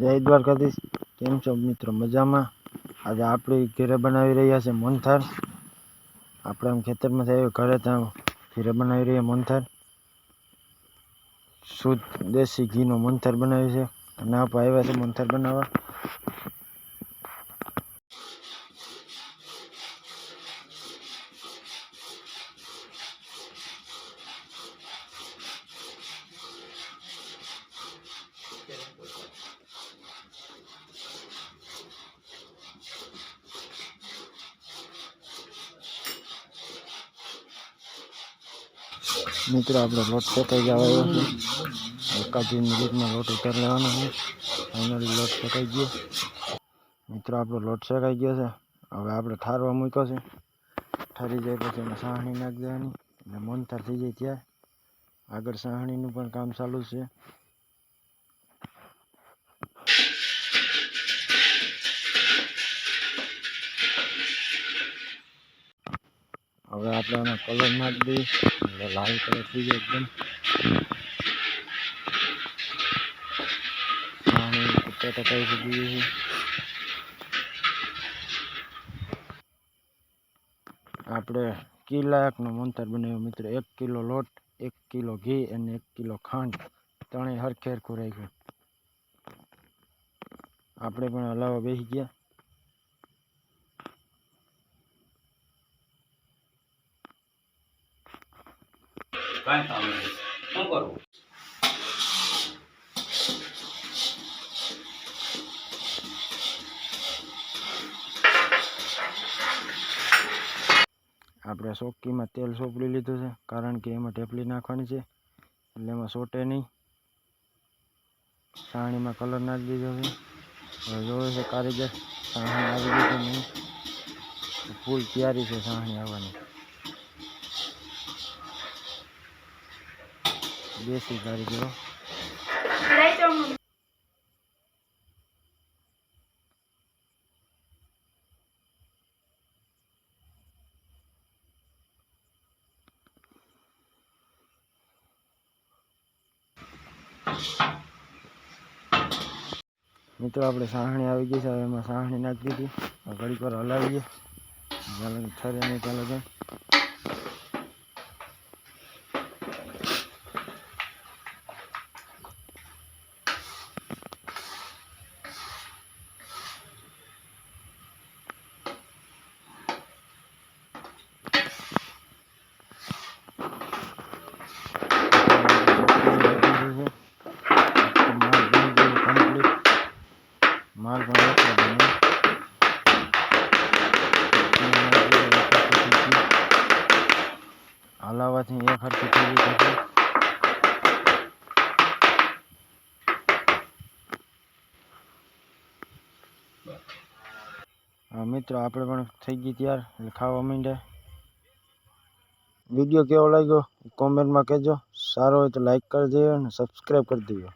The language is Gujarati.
જય દ્વારકાધીશ. કેમ છો મિત્રો? મજામાં? આજે આપણે ઘેરે બનાવી રહ્યા છે મોનથાર આપણે આમ ખેતરમાં થયું ઘરે ત્યાં ઘેરે બનાવી રહ્યા મોનથાર શુદ્ધ દેશી ઘીનો મોનથાર બનાવ્યું છે. અને આપણે આવ્યા છે મોનથાર બનાવવા. મિત્રો, આપણો લોટ શેકાઈ જવા આવ્યો છે એકાદી મિનિટમાં લોટ ઉતાર લેવાનો છે. ફાઇનલી લોટ શેકાઈ ગયો. મિત્રો, આપણો લોટ શેકાઈ ગયો છે. હવે આપણે ઠારવા મૂક્યો છે. ઠરી જાય પછી એમાં સાહણી નાખી દેવાની. અને મોનથાર થઈ જાય ત્યાં. આગળ સાહણીનું પણ કામ ચાલુ છે. હવે આપણે આમાં કલર નાખી દઈએ. લાલ કલર થઈ જાય એકદમ. સાહણી પચાસ ટકા સુધી છે. આપણે કિલાકનો મંતર બનાવ્યો મિત્ર. એક કિલો લોટ, એક કિલો ઘી અને એક કિલો ખાંડ. ત્રણેય હરખેર હરખું રાખ્યું. આપણે પણ હલાવા બેસી ગયા. કાંઈ કામ નથી. શું કરવું આપણે સોકીમાં તેલ સોપડી લીધું છે, કારણ કે એમાં ટેપલી નાખવાની છે, એટલે એમાં સોટે નહીં. સાણીમાં કલર નાખી દીધો છે. હવે જોવે છે કારીગર, સાણી આવી દીધું નહીં. ફૂલ તૈયારી છે સાણી આવવાની. દેશી કારીગરો મિત્રો, આપણે સાહણી આવી ગઈ છે. એમાં સાહણી નાખી દીધી. ઘડીક વાર હલાવીએ. ચાલો ઠરે નહીં ચાલો કે પણ એટલો બને હલાવવાથી એક હરખી થઈ ગઈ પછી હા મિત્રો આપણે પણ થઈ ગઈ તૈયાર. એટલે ખાવા માંડ્યા. વીડિયો કેવો લાગ્યો? કોમેન્ટમાં કહેજો. સારો હોય તો લાઈક કરી દેજો અને સબસ્ક્રાઈબ કરી દેજો.